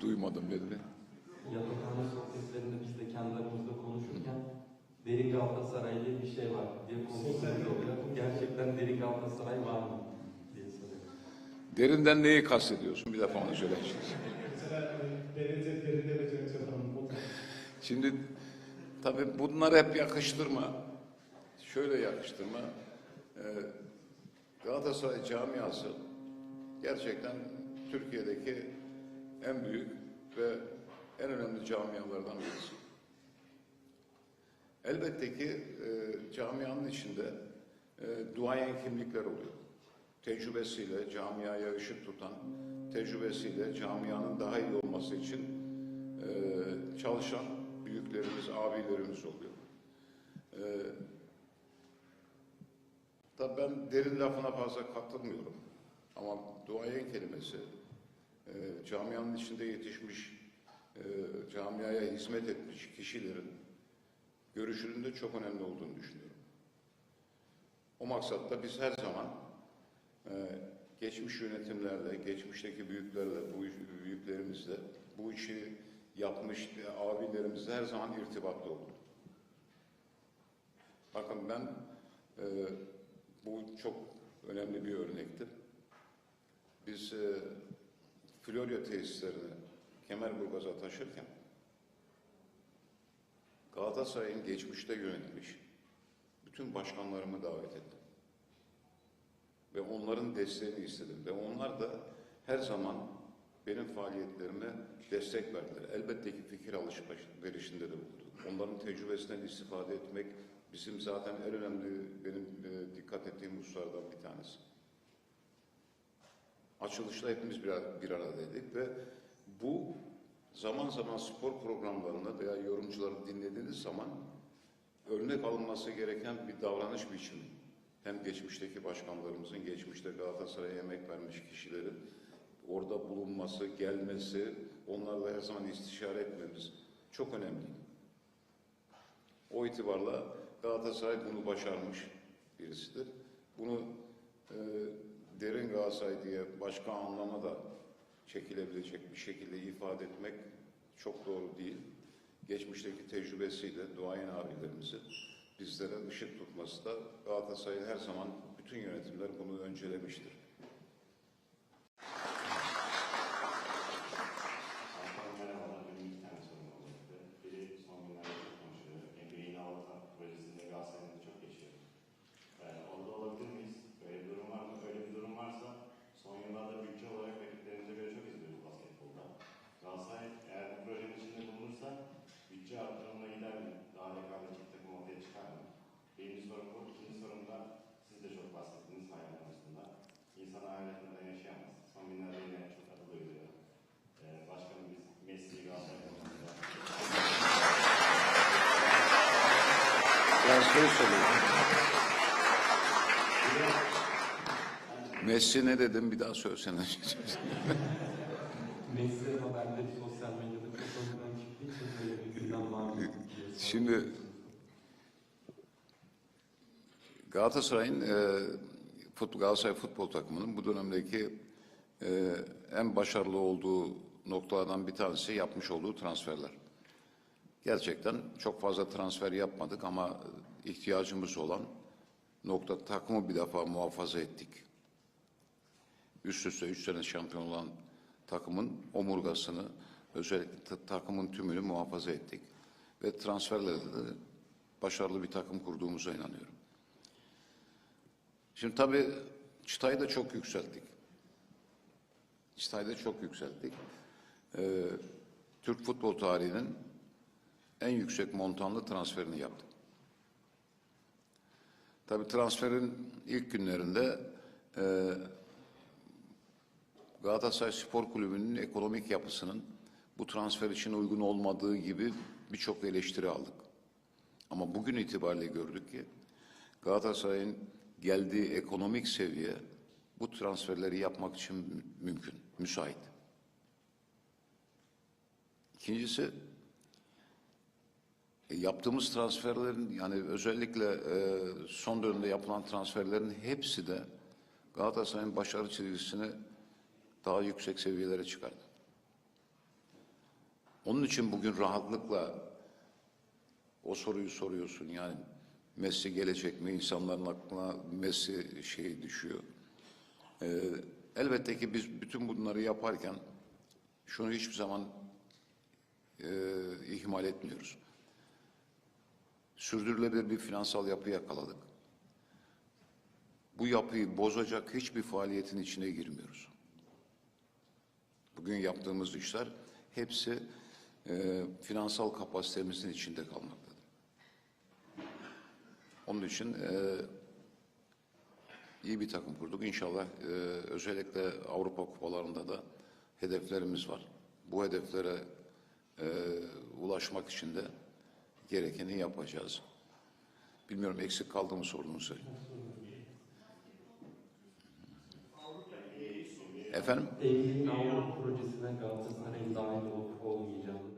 duymadım dedi. Yatakhane sohbetlerinde biz de kendi aramızda konuşurken derin Galatasaray diye bir şey var diye konuşuyoruz oluyor. Gerçekten derin Galatasaray var mı diye. Derinden neyi kastediyorsun? Bir defa onu söyle. Mesela e, Şimdi tabii bunları hep yakıştırma. Şöyle yakıştırma. Ee, Galatasaray camiası gerçekten Türkiye'deki en büyük ve en önemli camialardan birisi. Elbette ki e, camianın içinde e, duayen kimlikler oluyor. Tecrübesiyle camiaya ışık tutan, tecrübesiyle camianın daha iyi olması için e, çalışan büyüklerimiz, abilerimiz oluyor. E, tabii ben derin lafına fazla katılmıyorum. Ama duayen kelimesi e, camianın içinde yetişmiş, e, camiaya hizmet etmiş kişilerin görüşünün de çok önemli olduğunu düşünüyorum. O maksatta biz her zaman e, geçmiş yönetimlerle, geçmişteki büyüklerle, bu büyüklerimizle, bu işi yapmış abilerimizle her zaman irtibatlı olduk. Bakın ben e, bu çok önemli bir örnektir. Biz e, Florya tesislerini Kemerburgaz'a taşırken Galatasaray'ın geçmişte yönetmiş bütün başkanlarımı davet ettim. Ve onların desteğini istedim. Ve onlar da her zaman benim faaliyetlerime destek verdiler. Elbette ki fikir alışverişinde de bulundu. Onların tecrübesinden istifade etmek bizim zaten en önemli benim e, dikkat ettiğim hususlardan bir tanesi. Açılışta hepimiz bir, bir aradaydık ve bu zaman zaman spor programlarında veya yorumcuları dinlediğiniz zaman örnek alınması gereken bir davranış biçimi. Hem geçmişteki başkanlarımızın, geçmişte Galatasaray'a emek vermiş kişilerin orada bulunması, gelmesi, onlarla her zaman istişare etmemiz çok önemli. O itibarla Galatasaray bunu başarmış birisidir. Bunu e, derin Galatasaray diye başka anlama da çekilebilecek bir şekilde ifade etmek çok doğru değil. Geçmişteki tecrübesiyle duayen abilerimizi bizlere ışık tutması da Galatasaray'ın her zaman bütün yönetimler bunu öncelemiştir. Soru soruyorum. Messi ne dedim bir daha söylesene. Messi haberde sosyal medyada kapalıdan çıktığı için böyle bir gündem var mı diye soruyorum. Şimdi Galatasaray'ın e, futbol, Galatasaray futbol takımının bu dönemdeki e, en başarılı olduğu noktalardan bir tanesi yapmış olduğu transferler. Gerçekten çok fazla transfer yapmadık ama ihtiyacımız olan nokta takımı bir defa muhafaza ettik. Üst üste üç sene şampiyon olan takımın omurgasını, özellikle ta- takımın tümünü muhafaza ettik. Ve transferlerde de başarılı bir takım kurduğumuza inanıyorum. Şimdi tabii çıtayı da çok yükselttik. Çıtayı da çok yükselttik. Ee, Türk futbol tarihinin en yüksek montanlı transferini yaptık. Tabii transferin ilk günlerinde e, Galatasaray Spor Kulübü'nün ekonomik yapısının bu transfer için uygun olmadığı gibi birçok eleştiri aldık. Ama bugün itibariyle gördük ki Galatasaray'ın geldiği ekonomik seviye bu transferleri yapmak için mü- mümkün, müsait. İkincisi yaptığımız transferlerin yani özellikle e, son dönemde yapılan transferlerin hepsi de Galatasaray'ın başarı çizgisini daha yüksek seviyelere çıkardı. Onun için bugün rahatlıkla o soruyu soruyorsun yani Messi gelecek mi? İnsanların aklına Messi şeyi düşüyor. Ee, elbette ki biz bütün bunları yaparken şunu hiçbir zaman e, ihmal etmiyoruz. Sürdürülebilir bir finansal yapı yakaladık. Bu yapıyı bozacak hiçbir faaliyetin içine girmiyoruz. Bugün yaptığımız işler hepsi e, finansal kapasitemizin içinde kalmaktadır. Onun için e, iyi bir takım kurduk. İnşallah e, özellikle Avrupa kupalarında da hedeflerimiz var. Bu hedeflere e, ulaşmak için de gerekeni yapacağız. Bilmiyorum eksik kaldı mı sorduğunu. Efendim? Eylül'ün projesine Galatasaray'ın dahil olup olmayacağını